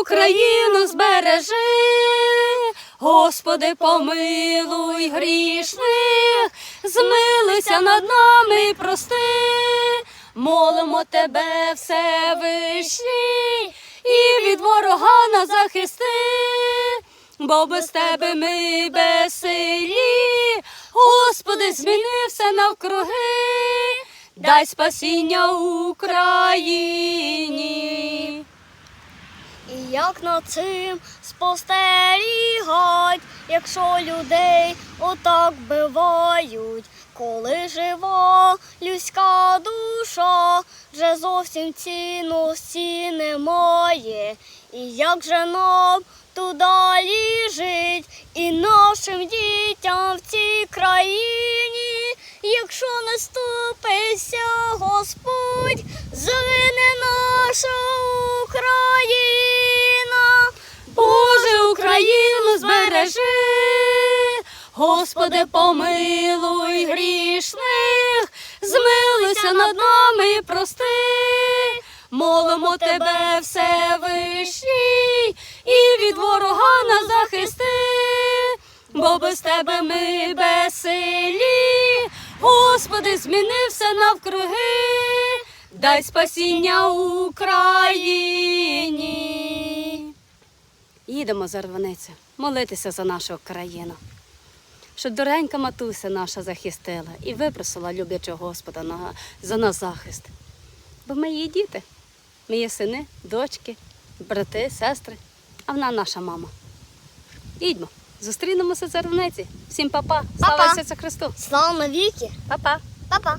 Україну збережи, Господи, помилуй грішних, змилися над нами, прости, молимо тебе, Всевишній, і від ворога нас захисти, бо без тебе ми безсилі, Господи, зміни все навкруги, дай спасіння Україні. Як над цим спостерігать, якщо людей отак бивають, коли жива людська душа вже зовсім цінності немає. І як же нам туди жить і нашим дітям в цій країні, якщо не ступиться Господь, загине наша Україну збережи, Господи, помилуй грішних, змилися над нами, і прости, молимо тебе, Всевишній, і від ворога нас захисти, бо без тебе ми безсилі, Господи, зміни все навкруги, дай спасіння Україні. Їдемо за рваницю, молитися за нашу країну. Щоб доренька матуся наша захистила і випросила люблячого Господа на, за нас захист. Бо ми її діти, ми є сини, дочки, брати, сестри, а вона наша мама. Їдьмо, зустрінемося за рваниці. Всім па-па. Слава. Ісусу Христу! Слава навіки. Па-па! Па-па.